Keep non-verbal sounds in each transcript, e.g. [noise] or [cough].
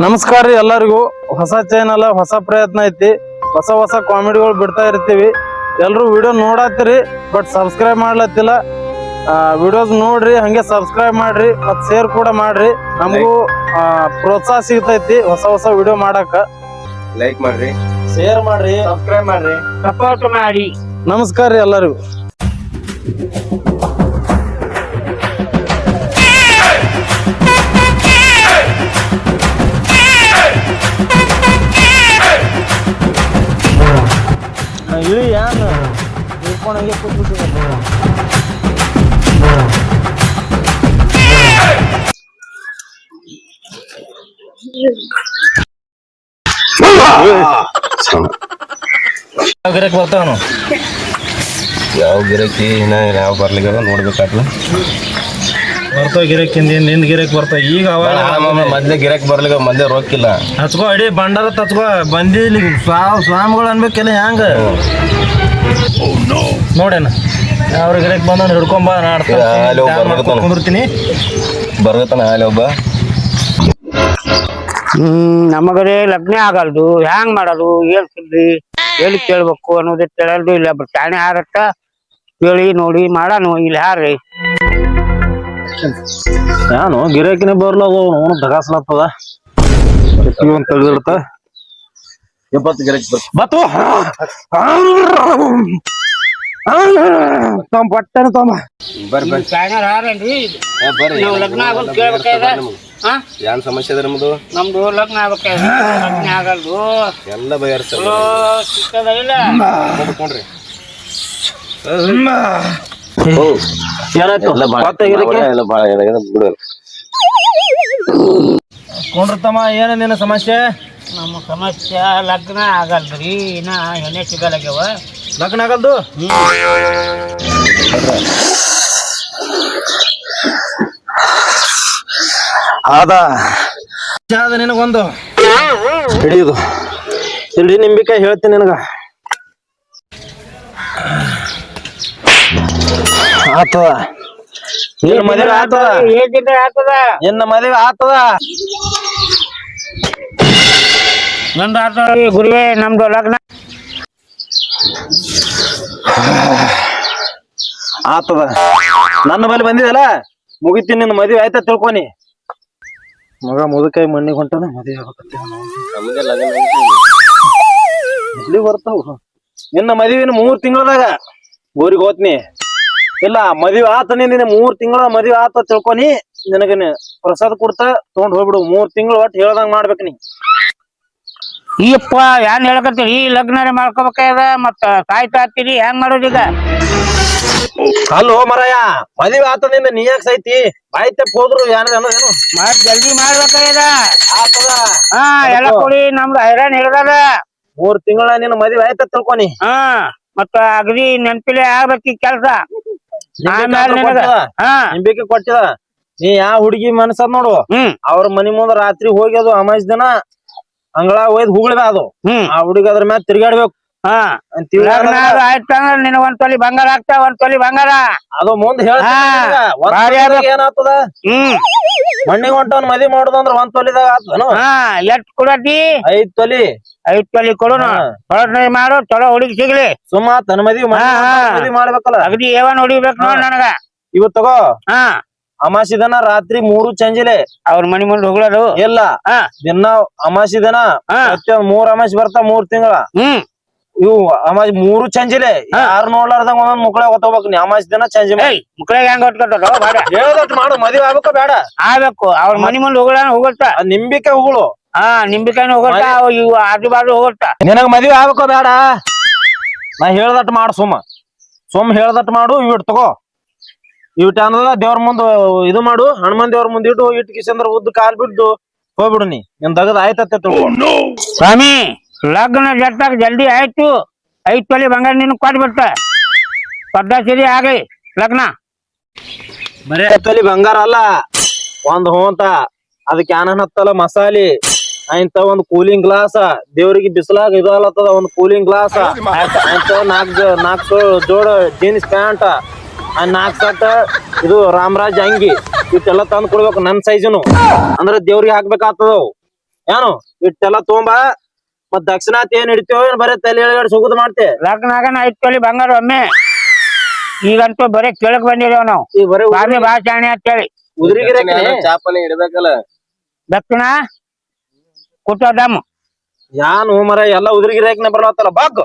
ನಮಸ್ಕಾರ ರೀ ಎಲ್ಲರಿಗೂ. ಹೊಸ ಚಾನಲ್ ಹೊಸ ಪ್ರಯತ್ನ ಐತಿ. ಹೊಸ ಹೊಸ ಕಾಮಿಡಿಗಳು ಬಿಡ್ತಾ ಇರ್ತೀವಿ. ಎಲ್ಲರೂ ವಿಡಿಯೋ ನೋಡತ್ತೀರಿ ಬಟ್ ಸಬ್ಸ್ಕ್ರೈಬ್ ಮಾಡ್ಲತ್ತಿಲ್ಲ. ವಿಡಿಯೋಸ್ ನೋಡ್ರಿ ಹಂಗೆ ಸಬ್ಸ್ಕ್ರೈಬ್ ಮಾಡ್ರಿ ಮತ್ ಶೇರ್ ಕೂಡ ಮಾಡ್ರಿ. ನಮಗೂ ಪ್ರೋತ್ಸಾಹ ಸಿಗ್ತೈತಿ ಹೊಸ ಹೊಸ ವಿಡಿಯೋ ಮಾಡಾಕ. ಲೈಕ್ ಮಾಡ್ರಿ. ಶೇರ್ ಮಾಡ್ರಿ. ಸಬ್ಸ್ಕ್ರೈಬ್ ಮಾಡ್ರಿ. ಸಪೋರ್ಟ್ ಮಾಡಿ. ನಮಸ್ಕಾರ ರೀ ಎಲ್ಲರಿಗೂ. ಹಿಡ್ಕೊಂಡು ಹಂಗೆ ಯಾವ ಗಿರಕ್ ಬರ್ತಾವನು ಯಾವ ಗಿರಕಿ ಇನ್ನ ಯಾವ ಬರ್ಲಿಕ್ಕದ ನೋಡ್ಬೇಕಾಗ್ಲ ಬರ್ತಾವ ಗಿರಕ್ ಹಿಂದಿನ ನಿಂದ ಗಿರಕ್ ಬರ್ತಾವ ಈಗ ಅವಾಗ ಮೊದ್ಲೇ ಗಿರಕ್ ಬರ್ಲಿಕ್ಕ ಮೊದ್ಲೇ ರೊಕ್ಕಿಲ್ಲ. ಹಚ್ಕೋ ಅಡಿ ಬಂಡಾರ ತಚ್ಕೋ. ಬಂದಿ ಸ್ವಾಮಿಗಳು ಸ್ವಾವ್ ಸ್ವಾಮಿಗಳು ಅನ್ಬೇಕಿಲ್ಲ ಹ್ಯಾಂಗ ನೋಡೇನ ಅವ್ರ ಗಿಡಕ್ಕೆ ಬಂದು ಹಿಡ್ಕೊಂಬ ಅಲ್ಲಿ ಒಬ್ಬ ಬರ್ತಾನ. ಕುಂದಿರ್ತೀನಿ. ಬರ್ಗತಾನ ಅಲ್ಲಿ ಒಬ್ಬ. ಹ್ಮ್ ನಮಗರೇ ಲಗ್ನ ಆಗಲ್ದು. ಹ್ಯಾಂಗ್ ಮಾಡೋದು? ಏನ್ ಸುದ್ದಿ ಎಲ್ಲಿ ಕೇಳ್ಬೇಕು ಅನ್ನೋದೇ ತಿಳಿಯಲ್ದು ಇಲ್ಲ ಬಟ್ ಚಾಣೆ ಹಾರತ್ತ ಕೇಳಿ ನೋಡಿ ಮಾಡಾನು. ಇಲ್ಲಿ ಹಾರ್ರಿ. ನಾನು ಗಿರಾಕಿನೇ ಬರ್ಲ ಅವನು. ದಗಾಸ್ಲತ್ತದ ಒಂದು ತೆಗ್ದಿಡ್ತ. ಎಪ್ಪತ್ತು ಗಿರಕ್ಕೆ ಬತ್ತು. ತೊಂಬ ಬಟ್ಟನ ತೊಂಬ ಬರ್ರಿ ಬರ್ರಿ. ಚಾಣೆ ಹಾರೇನ್ರಿ? ಏ, ಬರ್ರಿ. ನಾವು ಲಗ್ನ ಆಗೋದು ಕೇಳ್ಬೇಕಾದ್ರೆ ಹಾ? ಏನ್ ಸಮಸ್ಯೆ ಅದ ನಿಮ್ದು? ನಮ್ದು ಲಗ್ನ ಆಗ್ಬೇಕಾದ್ರೆ ಲಗ್ನ ಆಗಲ್ದು. ಎಲ್ಲ ಬಗೆಹರಿಸ ಚಲೋ ನೋಡ್ಕೊಂಡ್ರಿ. ಏನಾಯ್ತು? ಎಲ್ಲ ಎಲ್ಲ ಬಿಡು ಕೊಂಡ್ರತಮ್ಮ ಏನ ನಿನ್ನ ಸಮಸ್ಯೆ? ನಮ್ಮ ಸಮಸ್ಯೆ ಲಗ್ನ ಆಗಲ್ರಿ ಇನ್ನ ಎಣ್ಣೆ ಸಿಗಲಾಗ್ಯವ ಲಗ್ನ ಆಗಲ್ದು? ಅದ ಅದ ನಿನಗೊಂದು. ಹಿಡಿಯುದು. ಇಲ್ರಿ ನಿಂಬಿಕಾಯಿ ಹೇಳ್ತೀನಿ ನಿನಗ. ಆತದ. ನಿನ್ನ ಮದುವೆ ಆತದ. ನಿನ್ನ ಮದುವೆ ಆತದ. ನಂದು ಆತ ಗುರುವೇ ನಮ್ದು ಲಗ್ನ. [sighs] ಆತದ. ನನ್ನ ಬಳಿ ಬಂದಿದಲ್ಲ ಮುಗಿತೀನಿ, ನಿನ್ನ ಮದುವೆ ಆಯ್ತಾ ತಿಳ್ಕೊನಿ. ಮಗ ಮುದುಕಾಯಿ ಮಣ್ಣಿಗೆ ಹೊಂಟನ, ಮದುವೆ ಆಗತ್ತೆ ಬರ್ತಾವ? ನಿನ್ನ ಮದುವಿನ ಮೂರ್ ತಿಂಗಳದಾಗ. ಊರಿಗೆ ಹೋತ್ನಿ. ಇಲ್ಲ, ಮದುವೆ ಆತ, ನಿನ್ನ ಮೂರ್ ತಿಂಗಳ ಮದುವೆ ಆತ ತಿಳ್ಕೊನಿ. ನಿನಗ ಪ್ರಸಾದ ಕೊಡ್ತಾ ತಗೊಂಡ್ ಹೋಗ್ಬಿಡು. ಮೂರ್ ತಿಂಗಳು ಒಟ್ಟು ಹೇಳ್ದಂಗ್ ಮಾಡ್ಬೇಕು ನೀ. ಈಯಪ್ಪ ಏನ್ ಹೇಳಕತ್ತೀರಿ ಈ ಲಗ್ನ ಮಾಡ್ಕೋಬೇಕಾಗ್ಯದ? ಮತ್ತ ಸಾಯ್ತಾ ಹತ್ತೀರಿ ಹೆಂಗ್ ಮಾಡೋದು ಈಗ? ಅಲ್ಲೋ ಮರಯ್ಯ ಮದುವೆ ಆತ ನಿಂದ ನೀ ಯಾಕೆ ಸೈತಿ ಬಾಯ್ ತಪ್ಪ ಹೋದ್ರು ಮತ್ ಜಲ್ದಿ ಮಾಡ್ಬೇಕಾಗ್ಯದ? ಆತದ. ಹಾ ಎಲ್ಲ ಕೊಡಿ ನಮ್ದು ಹೈರಾಣ ಹಿಡ್ದದ ಮೂರ್ ತಿಂಗಳ ನಿನ್ನ ಮದುವೆ ಆಯ್ತ ತಿಳ್ಕೊನಿ ಹಾ ಮತ್ತ ಅಗದಿ ನೆನ್ಪಿಲೆ ಆಗ್ಬೇಕಿ ಕೆಲ್ಸ. ಆಮೇಲೆ ನಿನಗ. ಹಾ. ನಿಂಬಿಕೆ ಕೊಟ್ಟಿದ? ನೀ ಯಾವ ಹುಡುಗಿ ಮನಸ್ಸದ್ ನೋಡು. ಹ್ಮ್. ಅವ್ರ ಮನಿ ಮುಂದ ರಾತ್ರಿ ಹೋಗಿ ಅದು ದಿನ. ಅಂಗಳ ಒಯ್ದು ಹೂಗಳ ಅದು. ಹ್ಮ್. ಆ ಹುಡುಗ ಅದ್ರ ಮ್ಯಾಲ ತಿರ್ಗಾಡ್ಬೇಕು ಹಾ. ಆಯ್ತಂದ್ರ ಒಂದ್ ತೊಲಿ ಬಂಗಾರ ಆಗ್ತಾವ ಒಂದ್ ತೊಲಿ ಬಂಗಾರ. ಅದು ಮುಂದ್ ಹಾ, ಏನಾಗ್ತದ? ಹ್ಮ್. ಮಣ್ಣಿಗೆ ಹೊಂಟವನ್ ಮದಿ ಮಾಡುದಂದ್ರ ಒಂದ್ ತೊಲಿದಾಗ ಆತದನು ಹಾ ಎಷ್ಟ್ ಕೊಡತಿ. ಐದ್ ತೊಲಿ. ಐದ್ ತೊಲಿ ಕೊಡೋಣ ಹಾ. ಮಾಡು ಚಲೋ ಹುಡುಗಿ ಸಿಗ್ಲಿ. ಸುಮ್ಮ ತನ್ನ ಮದಿ ಹಾ, ಹಾ. ಮದಿ ಮಾಡ್ಬೇಕಲ್ಲ. ಅಗದಿ ಏವನ್ ಹೊಡಿಬೇಕು ನೋಡ್ ನನಗ. ಇವತ್ತಗೋ ಹಾ. ಅಮಾಸಿ ದಿನ ರಾತ್ರಿ ಮೂರು ಚಂಜಿಲೆ. ಅವ್ರ ಮನಿ ಮುಂದೆ ಹೋಗ್ಲಾರು ಇಲ್ಲ ದಿನ ಅಮಾಸಿ ದನ ಹಾ. ಮೂರ್ ಅಮಾಸಿ ಬರ್ತಾ ಮೂರ್ ತಿಂಗಳ. ಹ್ಮ್. ಇವು ಅಮಾಸಿ ಮೂರು ಚಂಜಿಲೆ. ಯಾರು ನೋಡ್ಲಾರ್ದಂಗ ಒಂದೊಂದ್ ಮುಕ್ಳೆ ಹೊತ್ತೋಗ್ಬೇಕು ನೀ ಅಮಾಸಿ ದಿನ ಚಂಜಿ ಮುಕ್ಳಾಗ ಹೆಂಗ್ ಹೊಟ್ಕೊಟ್ಟದ ಬಾಡ. ಹೇಳ್ದಟ್ ಮಾಡು. ಮದುವೆ ಆಗ್ಬೇಕು ಬೇಡ. ಆಗ್ಬೇಕು. ಅವ್ರ ಮನಿ ಮುಂದೆ ಹೋಗ್ಲ ಹೋಗತ್ತ ನಿಂಬಿಕೆ ಹೋಗ್ಲು ಹಾ ನಿಂಬಿಕಾಯಿ ಹೋಗತ್ತ ಇವು ಆಜು ಬಾಜು ಹೋಗತ್ತ ನಿನಗ ಮದ್ವೆ ಆಗ್ಬೇಕು ಬೇಡ. ನಾ ಹೇಳ್ದಟ್ ಮಾಡು ಸುಮ್ಮ. ಸುಮ್ ಹೇಳ್ದಟ್ ಮಾಡು ಇವಿಟ್ ತಗೋ ಇವಿಟ್ ಅನ್ನದ ದೇವ್ರ ಮುಂದ ಇದು ಮಾಡು ಹನುಮಾನ್ ದೇವ್ರ ಮುಂದ ಇಟ್ಟು ಇಟ್ಟು ಕಿಸಂದ್ರ ಉದ್ದ ಕಾಲ್ ಬಿಟ್ಟು ಹೋಗ್ಬಿಡು ನೀ. ನಿನ್ ದಗದ ಆಯ್ತತ್ತೆ ತಿಳ್ಕೊ ಸ್ವಾಮಿ ಲಗ್ನ ಜಟ್ಟಾಗ ಜಲ್ದಿ ಆಯ್ತು. ಐದ್ ತೊಲಿ ಬಂಗಾರ ನಿನ್ ಕೊಟ್ಬಿಡ್ತ ಸರಿ ಆಗ್ಲಿ ಲಗ್ನ. ಬರೇ. ತೊಲಿ ಬಂಗಾರ ಅಲ್ಲ ಒಂದ್ ಹೋಂತ ಅದಕ್ಕೆ ಏನೇನ್ ಹತ್ತಲ್ಲ ಮಸಾಲಿ ಇಂತ ಒಂದ್ ಕೂಲಿಂಗ್ ಗ್ಲಾಸ್ ದೇವ್ರಿಗೆ ಬಿಸಿಲಾಗ ಇದು ಅಲ್ಲತ್ತದ ಒಂದ್ ಕೂಲಿಂಗ್ ಗ್ಲಾಸ್ ಅಂತ ನಾಲ್ಕು ಜೋ- ಜೋಡ ಜೀನ್ಸ್ ಪ್ಯಾಂಟ್ ನಾಲ್ಕ್ ಸಟ್ ಇದು ರಾಮರಾಜ್ ಅಂಗಿ. ಇಷ್ಟೆಲ್ಲ ತಂದ್ ಕೊಡ್ಬೇಕು ನನ್ ಸೈಜನು ಅಂದ್ರ ದೇವ್ರಿಗೆ ಹಾಕ್ಬೇಕಾಗ್ತದ. ಏನು? ಇಷ್ಟೆಲ್ಲ ತೊಗೊಂಬ. ಮತ್ ದಕ್ಷಿಣಾತಿ ಏನ್ ಹಿಡಿತೀವೋ ಏನ್ ಬರೀ ತಲೆ ಎಳಗಡೆ ಸುಗುದ್ ಮಾಡ್ತೆ. ಲಗ್ನ ನಾ ತೊಲಿ ಬಂಗಾರ ಒಮ್ಮೆ. ಈಗಂತೂ ಬರೀ ಕೇಳಕ್ ಬಂದಿದೇವ್ ನಾವು. ಈ ಬರೀ ಬಾ ಶಾಣೆ ಅಂತೇಳಿ ಉದ್ರಿಗೆ ಚಾಪನೆ ಇಡ್ಬೇಕಲ್ಲ. ದಕ್ಷಿಣ? ಕುಟ್ಟದಮ್ ಯಾನು ಮರ ಎಲ್ಲ ಉದ್ರಿಗೆ ರೇಖನೆ ಬರ್ಲತ್ತಲ್ಲ ಬಾಕ್.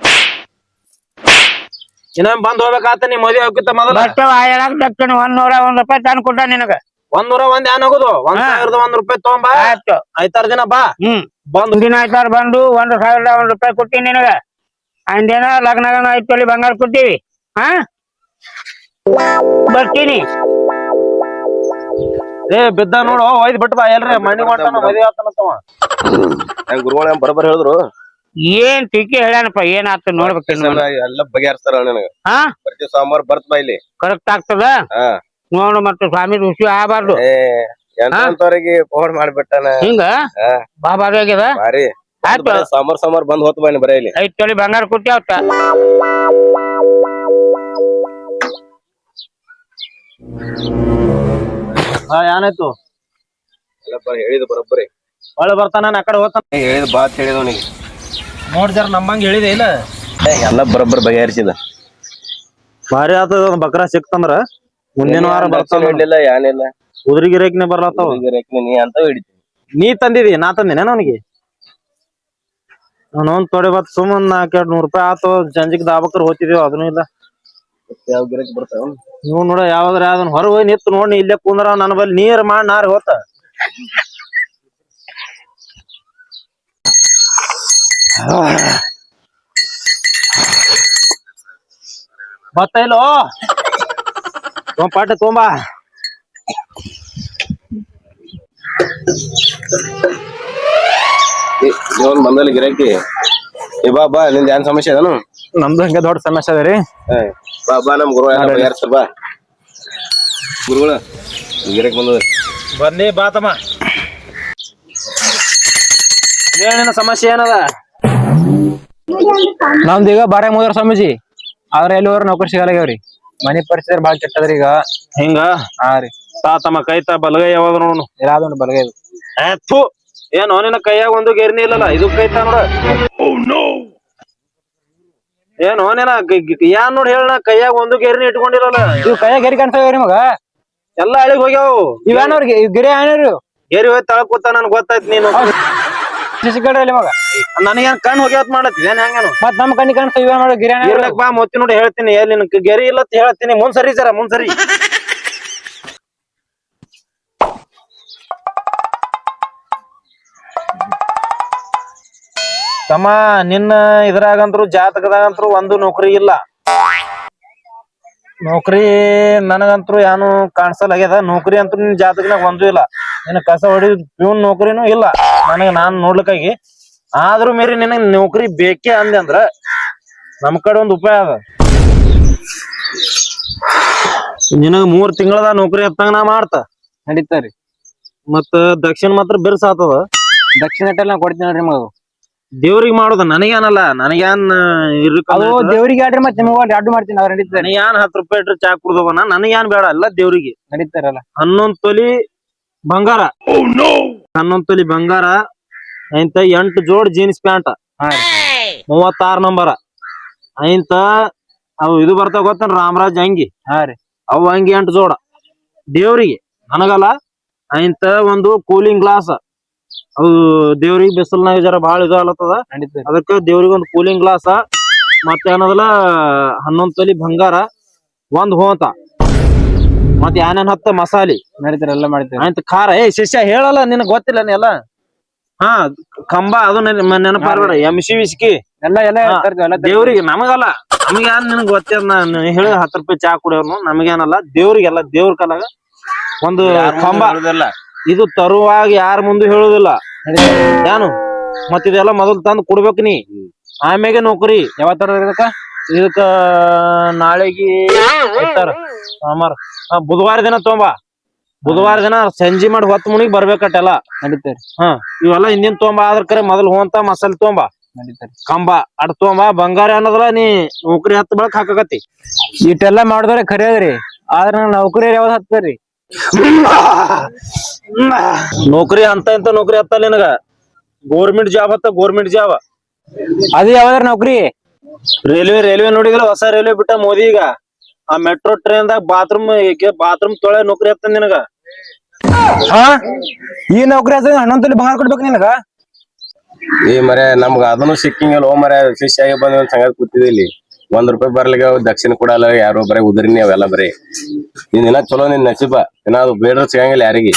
ಇನ್ನೊಮ್ಮೆ ಬಂದ್ ಹೋಗ್ಬೇಕಾತ ನೀ ಮದ್ವೆ ಹೋಗಿತ್ತ ಮೊದಲ. ಬರ್ತವ ಹೇಳಕ್ ದಕ್ಷಿಣ ಒಂದ್ ನೂರ ಒಂದ್ ರೂಪಾಯಿ ತಂದ್ ಕೊಟ್ಟ ನಿನಗ. ಒಂದ್ ನೂರ ಒಂದ್ ಏನ್ ಹೋಗುದು? ಒಂದ್ ಸಾವಿರದ ಒಂದ್ ರೂಪಾಯಿ ತಗೊಂಬಾ. ಆಯ್ತು. ಐತಾರ ದಿನ ಬಾ. ಹ್ಮ್. ಬಂದ್ ದಿನ ಆಯ್ತಾರ ಬಂದು ಒಂದ್ ಸಾವಿರದ ಒಂದ್ ರೂಪಾಯಿ ಕೊಟ್ಟಿ ನಿನಗ. ಅಂದೇನ ಲಗ್ನಗನ ಐತ್ ತೊಲಿ ಬಂಗಾರ ಕೊಟ್ಟಿವಿ. ಹಾ? ಬರ್ತೀನಿ. ಏ ಬಿದ್ದ ನೋಡು ಒಯ್ದ್ ಬಿಟ್ಟು ಬಾ. ಎಲ್ರಿ ಮನಿ ಮಾಡ್ತಾನ ಮದ್ವೆ ಗುರುಗಳು ಗುರುಗಳ ಬರಬರ್ ಹೇಳಿದ್ರು. ಏನ್ ಟೀಕೆ ಹೇಳ್ಯಾನಪ್ಪ ಏನಾತ ನೋಡ್ಬೇಕು ಇನ್ನು. ಎಲ್ಲ ಬಗೆಹರಿಸ್ತಾರ ನನಗ. ಹಾ? ಪ್ರತಿ ಸೋಮವಾರ ಬರ್ತ್ ಬಾ ಇಲ್ಲಿ. ಕರೆಕ್ಟ್ ಆಗ್ತದ? ಹಾ. ನೋಡು ಮತ್ತೆ ಸ್ವಾಮಿ ಋಷಿ ಆಗಬಾರ್ದು. ಏ ಎಂತವರಿಗೆ ಫೋನ್ ಮಾಡ್ಬಿಟ್ಟನ? ಹಿಂಗ? ಹಾ. ಬಾಬಾರಿ ಆಗ್ಯದ ಬಾರಿ. ಆಯ್ತು. ಬರೀ ಸೋಮವಾರ ಸೋಮವಾರ ಬಂದ್ ಹೋತ್ ಬಾ ಬರೀ ಇಲ್ಲಿ. ಐದ್ ತೊಲಿ ಬಂಗಾರ ಕೊಟ್ಟಿ ಅವತ್ತ ಹಾ ಏನಾಯ್ತು ಎಲ್ಲ ಬರೀ ಹೇಳಿದ ಬರೋಬ್ಬರಿ. ಒಳ್ಳೆ ಬರ್ತಾನ ಆ ಕಡೆ ಹೋಗ್ತಾನ. ಹೇಳಿದ ಬಾತ್ ಹೇಳಿದ ಅವನಿಗೆ. ನೋಡ್ ನಮ್ಮಂಗ ಹೇಳಿದೆ ಇಲ್ಲ. ಎಲ್ಲ ಬರೋಬ್ಬರ್ ಬಗೆಹರಿಸಿದ. ಭಾರಿ ಆತದ ಒಂದ್ ಬಕ್ರ ಸಿಕ್ತಂದ್ರ. ಮುಂದಿನ ವಾರ ಬರ್ತಾವ ಏನಿಲ್ಲ ಬರ್ಲತ್ತಾವ ಹುಡುಗಿ ನೀ ಅಂತ ಹಿಡಿತಿ ನೀ ತಂದಿದಿ ನಾ ತಂದಿನ ಅವನಿಗೆ? ಅವನೊಂದ್ ತೊಡೆ ಬತ್ ಸುಮ್ಮನ್ ನಾಲ್ಕೆರಡ್ ನೂರ್ ರೂಪಾಯಿ ಆತು ಸಂಜಿಗ್ ದಾಬಕ್ರ ಹೋತಿದೀವಿ ಅದನು ಇಲ್ಲ. ಯಾವ ಗಿರಕ್ ಬರ್ತಾವ? ನೀವು ನೋಡ ಯಾವ್ದ್ರ ಯಾವ್ದನ್ ಹೊರ ಹೋಗಿ ನಿತ್ತು ನೋಡಿ ಇಲ್ಲೇ ಕುಂದ್ರ ನನ್ನ ಬಲ್ಲಿ ನೀರ್ ಮಾಡಿ ನಾರ್ ಹೋತ. ಬತ್ತ ಇಲ್ಲೋ? ತೊಗೊಂಡ್ ಪಾಟ ಇವನ್ ಬಂದಲ್ಲಿ ಗಿರಾಕಿ. ಏ ಬಾ ಬಾ ನಿಂದ ಏನ್ ಸಮಸ್ಯೆ ಅದನು ನಮ್ದು ಹಂಗ ದೊಡ್ಡ ಸಮಸ್ಯೆ ಅದ ರೀ. ಬಾಬಾ ಬಾ ಬಾ ನಮ್ ಗುರು ಯಾರು ಬಾ. ಗುರುಗಳ ಗಿರಕ್ ಬಂದದ ಬಂದಿ ಬಾತಮ್ಮ ಏನೇನ ಸಮಸ್ಯೆ ಏನದ? ನಮ್ದು ಈಗ ಬಾರೆ ಮೂದರ ಸ್ವಾಮೀಜಿ. ಆದ್ರೆ ಎಲ್ಲಿವರ ನೌಕರಿ ಸಿಗಲ್ಲಾಗ್ಯಾವ್ರಿ ಮನಿ ಪರಿಸ್ಥಿತಿ ಬಾಳ ಕೆಟ್ಟದ್ರಿ ಈಗ. ಹಿಂಗ? ಹಾ ರೀ. ತಾತಮ್ಮ ಕೈತ ಬಲಗೈ ಯಾವಾಗ ನೋಡು ಇರಾದ ಬಲಗೈ ಇದು. ಥು. ಏನು ನಿನ್ನ ಕೈಯಾಗ ಒಂದು ಗೇರ್ನಿ ಇಲ್ಲಲ್ಲ ಇದು ಕೈತ ನೋಡ. ಏನು ನಿನ ಯಾನ್ ನೋಡಿ ಹೇಳ ಕೈಯಾಗ ಒಂದು ಗೇರ್ನಿ ಇಟ್ಕೊಂಡಿರಲ್ಲ. ಇವ್ ಕೈಯಾಗ ಗೆರಿ ಕಾಣ್ತಾವ ನಿಮಗ? ಎಲ್ಲ ಹಳಿಗ್ ಹೋಗ್ಯಾವ. ಇವೇನವ್ರಿಗೆ ಇವ್ ಗಿರಿ ಏನೇವ್ರಿ ಗೆರಿ ಹೋಗಿ ತಳಕ್ ಕೂತ ನನ್ ಗೊತ್ತಾಯ್ತು ನೀನು. ಸಿಕ್ಕಡ್ರಿ ಅಲ್ಲಿ ಮಗ. ನನಗೇನ್ ಕಣ್ ಹೋಗ್ಯಾವತ್ ಮಾಡತ್ತಿದೇನ್ ಹೆಂಗನು ಮತ್ ನಮ್ ಕಣ್ಣಿ ಕಾಣ್ತಾವ ಇವ ನೋಡಿ ಗಿರಿ ಏನೇವ್ರಿ? ಇರ್ಲಕ್ ಬಾ ಮೊತ್ತಿ ನೋಡಿ ಹೇಳ್ತೀನಿ. ಎಲ್ಲಿ ನಿನ್ ಗೆರಿ ಇಲ್ಲ ಅಂತ ಹೇಳ್ತೀನಿ. ಮುಂದ್ ಸರಿ ಸರ ಮುಂದ್ ಸರಿ. ತಮ್ಮ ನಿನ್ನ ಇದ್ರಾಗಂತ್ರು ಜಾತಕದಾಗಂತ್ರು ಒಂದು ನೌಕರಿ ಇಲ್ಲ. ನೌಕರಿ ನನಗಂತ್ರು ಏನು ಕಾಣಿಸಲ್ ಆಗ್ಯದ ನೌಕರಿ ಅಂತೂ ನಿನ್ ಜಾತಕನಾಗ ಒಂದು ಇಲ್ಲ. ನಿನ್ನ ಕಸ ಹೊಡಿ ಪ್ಯೂನ್ ನೌಕರಿನೂ ಇಲ್ಲ. ನನಗ ನಾನ್ ನೋಡ್ಲಿಕ್ಕಾಗಿ. ಆದ್ರೂ ಮೇರಿ ನಿನಗ್ ನೌಕರಿ ಬೇಕೇ ಅಂದೆ ಅಂದ್ರ ನಮ್ ಕಡೆ ಒಂದ್ ಉಪಾಯ ಅದ. ನಿನಗ ಮೂರ್ ತಿಂಗಳದ ನೌಕರಿ ಹತ್ತಂಗ ನಾ ಮಾಡ್ತ. ನಡೀತಾರಿ ಮತ್ತ ದಕ್ಷಿಣ ಮಾತ್ರ ಬಿರ್ಸ್ ಆತದ. ದಕ್ಷಿಣ ಅಟ್ಟೆಲ್ಲ ನಾ ಕೊಡ್ತೀನಿ ನೋಡ್ರಿ ಮಗು ದೇವ್ರಿಗೆ ಮಾಡುದ? ನನಗೇನಲ್ಲ ನನಗೇನ್ ಅದು ದೇವ್ರಿಗೆ ಆಡ್ರಿ ಮತ್ತೆ ನಿಮ್ಗೆ ಅಡ್ಡು ಮಾಡ್ತೀನಿ ಅವ್ರ ನಡೀತಾರೆ ನನಗೇನ್ ಹತ್ತು ರೂಪಾಯಿ ಇಟ್ರೆ ಚಾ ಕುಡ್ದವನ ನನಗೇನ್ ಬೇಡ ಅಲ್ಲ ದೇವ್ರಿಗೆ. ನಡೀತಾರಲ್ಲ ಹನ್ನೊಂದು ತೊಲಿ ಬಂಗಾರ. ಹನ್ನೊಂದ್ ತೊಲಿ ಬಂಗಾರ ಇಂತ ಎಂಟು ಜೋಡ್ ಜೀನ್ಸ್ ಪ್ಯಾಂಟ್ ಮೂವತ್ತಾರು ನಂಬರ್. ಇಂತ ಅವು ಇದು ಬರ್ತಾವ ಗೊತ್ತನ್ ರಾಮರಾಜ್ ಅಂಗಿ? ಹಾ ರೀ. ಅವು ಅಂಗಿ ಎಂಟು ಜೋಡ. ದೇವ್ರಿಗೆ ನನಗಲ್ಲ ಇಂತ ಒಂದು ಕೂಲಿಂಗ್ ಗ್ಲಾಸ್ ಅವು ದೇವ್ರಿಗೆ ಬಿಸಿಲ್ನಾಗ ಜರ ಬಾಳ ಇದು ಆಲತ್ತದ ಅದಕ್ಕೆ ಅದಕ್ಕ ದೇವ್ರಿಗೆ ಒಂದು ಕೂಲಿಂಗ್ ಗ್ಲಾಸ್ ಮತ್ತೆ ಏನದಲ್ಲ ಹನ್ನೊಂದ್ ತೊಲಿ ಬಂಗಾರ. ಒಂದ್ ಹೋಂತ. ಮತ್ ಏನೇನ್ ಹತ್ತ ಮಸಾಲಿ. ನಡೀತಾರ ಎಲ್ಲ ಮಾಡ್ತೀವಿ ಆಯ್ತು ಖಾರ. ಏ ಶಿಷ್ಯ ಹೇಳಲ್ಲ ನಿನಗ್ ಗೊತ್ತಿಲ್ಲ ಎಲ್ಲ? ಹಾ ಕಂಬ ಅದು ನೆನಪಾರ್ಬೇಡ ಎಂಸಿ ಸಿ ವಿಸ್ಕಿ ಎಲ್ಲ ಎಲ್ಲ ತರ್ತೀವಿ. ದೇವ್ರಿಗೆ ನಮಗಲ್ಲ. ನಮಗೇನ್ ನಿನಗ್ ಗೊತ್ತಿಲ್ಲ ನಾನು ಹೇಳ ಹತ್ತು ರೂಪಾಯಿ ಚಾ ಕುಡಿಯೋನು ನಮಗೇನಲ್ಲ ದೇವ್ರಿಗೆಲ್ಲ ದೇವ್ರ ಕಲಾಗ ಒಂದು ಕಂಬ. ಇದು ತರುವಾಗ ಯಾರ ಮುಂದೆ ಹೇಳುದಿಲ್ಲ. ಏನು ಮತ್ ಇದೆಲ್ಲ ಮೊದಲು ತಂದು ಕೊಡ್ಬೇಕು ನೀ. ಆಮ್ಯಾಗೆ ನೌಕರಿ. ತರೋದ್ರಿ ಇದಕ್ಕ ನಾಳೆಗೆ ಐತಾರ ಸೋಮವಾರ ಬುಧವಾರ ದಿನ ತೊಂಬ ಬುಧವಾರ ದಿನ ಸಂಜೆ ಮಾಡಿ ಹೊತ್ತು ಮುನಿಗ್ ಬರ್ಬೇಕಟ್ಟೆಲ್ಲ. ನಡೀತಾರಿ ಹಾ ಇವೆಲ್ಲ ಹಿಂದಿನ ತೊಂಬ ಆದ್ರ ಕರೆ ಮೊದಲು ಹೋಂತ ಮಸಾಲೆ ತೊಂಬ ನಡೀತಾರಿ ಕಂಬ ಅಡ್ ತೊಂಬ ಬಂಗಾರ ಅನ್ನೋದಲ್ಲ ನೀ ನೌಕರಿ ಹತ್ತು ಬೆಳಕ್ ಹಾಕಕತ್ತಿ. ಇಟ್ಟೆಲ್ಲಾ ಮಾಡಿದ್ರೆ ಖರೆ ಅದ್ರಿ ಆದ್ರ ನಂಗ್ ನೌಕರಿ ಯಾವ್ದು ಹತ್ತರಿ ನೌಕರಿ ಅಂತ ಇಂತ ನೌಕರಿ ಹತ್ತಲ್ಲ ನಿನಗ? ಗೋರ್ಮೆಂಟ್ ಜಾಬ್ ಹತ್ತ ಗೋರ್ಮೆಂಟ್ ಜಾಬ್. ಅದು ಯಾವ್ದಾರ ನೌಕರಿ? ರೈಲ್ವೆ ರೈಲ್ವೆ ನೋಡಿದ್ರೆ ಹೊಸ ರೈಲ್ವೆ ಬಿಟ್ಟ ಮೋದಿ ಈಗ. ಆ ಮೆಟ್ರೋ ಟ್ರೈನ್ ದಾಗ ಬಾತ್ರೂಮ್ ಬಾತ್ರೂಮ್ ತೊಳೆ ನೌಕರಿ ಹತ್ತ ನಿನಗ. ಹಾ? ಈ ನೌಕರಿ ಅದ ಹನ್ನೊಂದು ತೊಲಿ ಬಂಗಾರ ಕೊಡ್ಬೇಕು ನಿನಗ? ಈ ಮರೆ ನಮ್ಗ ಅದನ್ನು ಸಿಕ್ಕಿಂಗಲ್ಲ ಓ ಮರೆ ಶಿಷ್ಯ ಆಗಿ ಬಂದ ಒಂದ್ ಸಂಗತಿ ಇಲ್ಲಿ. ಒಂದ್ ರೂಪಾಯಿ ಬರ್ಲಿಕ್ಕೆ ದಕ್ಷಿಣ ಕೊಡಲ್ಲ ಯಾರು ಬರೀ ಉದ್ರಿನಿ ಅವೆಲ್ಲ ಬರೀ. ನಿನ್ ದಿನ ಚಲೋ ನಿನ್ ನಸೀಬ ದಿನ ಅದು ಬೇಡ ಸಿಗಂಗಿಲ್ಲ ಯಾರಿಗೆ.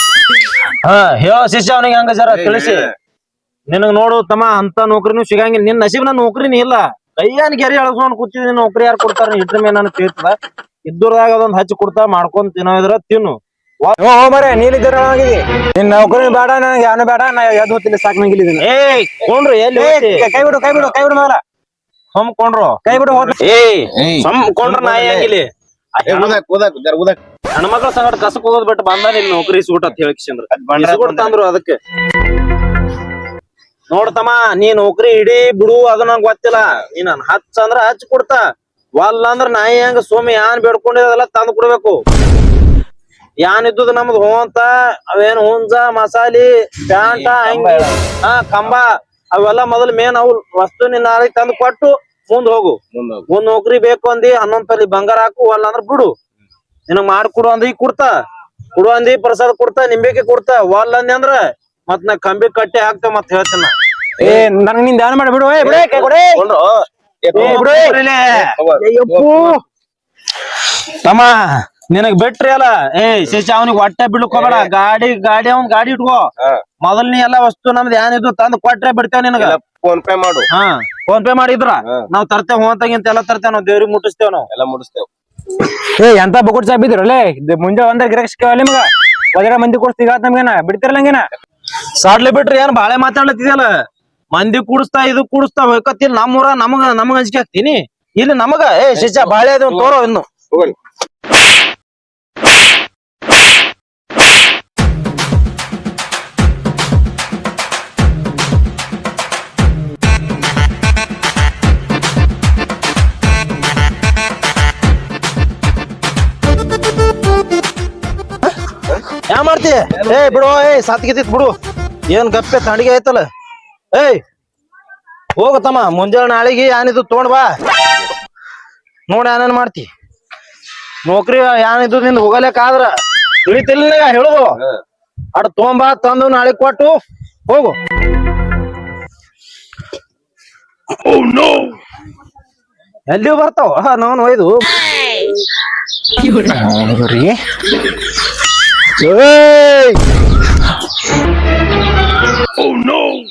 ಹಾ ಹೇಳ ಶಿಷ್ಯ ಅವನಿಗೆ ಹಂಗ ಸರ ತಿಳಿಸಿ. ನಿನಗ್ ನೋಡು ತಮ್ಮ ಅಂತ ನೌಕರಿನೂ ಸಿಗಂಗಿಲ್ಲ. ನಿನ್ ನಸೀಬ್ನ ನೌಕರಿನೇ ಇಲ್ಲ. ಕೈಯಾನ್ ಗೆರಿ ಎಳ್ಸ್ಕೊಂಡ್ ಕೂತಿದೀನಿ ನೌಕರಿ ಯಾರ್ ಕೊಡ್ತಾರ ಇಟ್ರ ಮೇಲೆ ನನಗೆ ತಿಳಿತದ ಇದ್ದೂರ್ದಾಗ ಅದೊಂದ್ ಹಚ್ಚಿ ಕೊಡ್ತಾ ಮಾಡ್ಕೊಂಡ್ ತಿನ್ನೋ ಇದ್ರ ತಿನ್ನು. ಓ ಮರೆ ನೀನಿದ್ದೀರ ನಿನ್ ನೌಕರಿ ಬೇಡ ನನಗೆ ಯಾನು ಬೇಡ ನಾ ಯಾವ್ದು ಹೊತ್ತಿಲ್ಲ ಸಾಕ್ ನಂಗಿಲ್ಲಿದ್ದೀನಿ ಏ ಏಯ್ ಕೊಂಡ್ರು ಎಲ್ಲಿ ಹೋಗ್ತಿ? ಕೈ ಬಿಡು ಕೈ ಬಿಡು ಕೈ ಬಿಡು ಮೊದಲ. ಹಮ್ಕೊಂಡ್ರು ಕೈ ಬಿಡು ಹೋಗ್ಲಿ ಏಯ್. ಹಮ್ಕೊಂಡ್ರ ನಾಯಿ ಆಗಿಲಿ. ಏ, ಉದಾಕ್ ಉದಾಕ್ ಜರ ಉದಾಕ್. ಹೆಣ್ಮಕ್ಳ ಸಂಗಡ ಕಸಕ್ ಹೋಗೋದ್ ಬಿಟ್ಟು ಬಂದ ನಿನ್ ನೌಕರಿ ಸೂಟ್ ಅಂತ ಹೇಳಿ ತಂದ್ರು ಅದಕ್ಕೆ. ನೋಡ್ತಮ್ಮ ನೀ ನೌಕರಿ ಇಡೀ ಬಿಡು ಅದು ನಂಗ್ ಗೊತ್ತಿಲ್ಲ. ನೀನ್ ಹಚ್ಚ ಅಂದ್ರ ಹಚ್ಚ ಕೊಡ್ತ. ವಲ್ಲ ಅಂದ್ರ ನಾಯಿ ಹೆಂಗ ಸೋಮಿ ಯಾನ್ ಬೇಡ್ಕೊಂಡಿರೋದೆಲ್ಲ ತಂದು ಕೊಡ್ಬೇಕು. ಯಾನ್ ಇದ್ದುದು ನಮ್ದು ಹೋಂತ ಅವೇನ್ ಹುಂಜ ಮಸಾಲಿ ಪ್ಯಾಂಟ ಹಂಗ ಹಾ ಕಂಬ ಅವೆಲ್ಲ ಮೊದಲ್ ಮೇನ್ ಅವು ವಸ್ತು ನಿನ್ನ ತಂದು ಕೊಟ್ಟು ಮುಂದ್ ಹೋಗು. ಮುಂದ್ ಹೋಗು. ಒಂದ್ ನೌಕರಿ ಬೇಕು ಅಂದಿ ಹನ್ನೊಂದ್ ತಲಿ ಬಂಗಾರ ಹಾಕು ಅಲ್ಲ ಅಂದ್ರ ಬಿಡು. ನಿನಗ್ ಮಾಡ್ಕೊಡು ಅಂದಿ ಕೊಡ್ತ. ಕೊಡು ಅಂದಿ ಪ್ರಸಾದ ಕೊಡ್ತ ನಿಂಬೆಕೆ ಕೊಡ್ತ. ವಲ್ಲ ಅಂದಿ ಅಂದ್ರ ಮತ್ ನಾ ಕಂಬಿ ಕಟ್ಟಿ ಹಾಕ್ತ ಮತ್ ಹೇಳ್ತೇನ ಏ ನನಗೆ ನಿನ್ ಧ್ಯಾನ ಮಾಡಿ ಬಿಡು. ಏ ಬಿಡೆ ಕೈ ಕೊಡೆ. ಕೊಂಡ್ರು? ಏ, ಏ, ಬಿಡು. ತಗೋ. ತಮ್ಮ ನಿನಗ್ ಬಿಟ್ರಿ ಅಲ್ಲ. ಏ ಶೇಷ ಅವನಿಗೆ ಹೊಟ್ಟೆ ಬಿಡ್ಕೋಬೇಡ ಗಾಡಿ ಗಾಡಿ ಅವ್ನ್ ಗಾಡಿ ಇಟ್ಕೋ. ಮೊದಲನೇ ಎಲ್ಲಾ ವಸ್ತು ನಮ್ದು ಏನಿದ್ದು ತಂದ್ ಕೊಟ್ರೆ ಬಿಡ್ತೇವ ನಿನಗ. ಫೋನ್ ಪೇ ಮಾಡು. ಹಾ ಫೋನ್ ಪೇ ಮಾಡಿದ್ರ. ನಾವ್ ತರ್ತೇವ್ ಹೋಂತಾಗಿಂತ ಎಲ್ಲ ತರ್ತೇವ್ ನಾವ್ ದೇವ್ರಿಗೆ ಮುಟ್ಟಿಸ್ತೇವ್ ನಾವು. ಎಲ್ಲ ಮುಟ್ಟಿಸ್ತೇವ್. ಏ ಎಂತ ಬಗುಟ್ ಚಾಪ್ ಇದ್ರಲ್ಲೇ ಮುಂಜಾನೆ ಒಂದ್ ಗಿರಕ್ ಸಿಕ್ಕಾವ ನಿಮ್ಗ? ಒಳಗಡೆ ಮಂದಿ ಕೊಡ್ಸ್ತೀಗ ನಮ್ಗೇನ? ಬಿಡ್ತಿರ್ಲಂಗೇನ? ಸಾಡ್ಲಿ ಬಿಟ್ರಿ ಏನ್ ಬಾಳೆ ಮಾತಾಡ್ಲತ್ತಿದ್ಯಲ್ಲ? ಮಂದಿ ಕೂಡಿಸ್ತಾ ಇದು ಕೂಡಿಸ್ತಾ ನಮ್ಮೂರ ನಮಗ ನಮಗ ಅಂಜಿಕೆ ಹಾಕ್ತೀನಿ ಇಲ್ಲಿ ನಮಗ ಏ ಶಿಷ್ಯ ಬಾಳೆ ಅದು ತೋರೋ ಇನ್ನು. ಹೋಗಲಿ. ಯಾ ಮಾಡ್ತಿ? ಏ ಬಿಡು ಏ ಸತ್ಗಿತ್ತಿತ್ ಬಿಡು. ಏನ್ ಗಪ್ಪೆ ತಂಡಿಗೆ ಐತಲ್ಲ ಏಯ್ ಹೋಗತಮ್ಮ ಮುಂಜಾನೆ ನಾಳೆಗೆ ಯಾನಿದು ತೊಗೊಂಡ್ ಬಾ. ನೋಡಿ ಏನೇನ್ ಮಾಡ್ತಿ. ನೌಕರಿ ಯಾನಿದ್ದು ನಿಂದ ಹೋಗಲೇಕಾದ್ರ ತಿಳಿತಿಲ್ಲ ನಿನಗ ಹೇಳುದು ಅಡ್ ತೊಗೊಂಬಾ ತಂದು ನಾಳೆ ಕೊಟ್ಟು ಹೋಗು. ಎಲ್ಲಿ ಬರ್ತಾವ. ನಾನು ಒಯ್ದು. ಏಯ್. Oh no!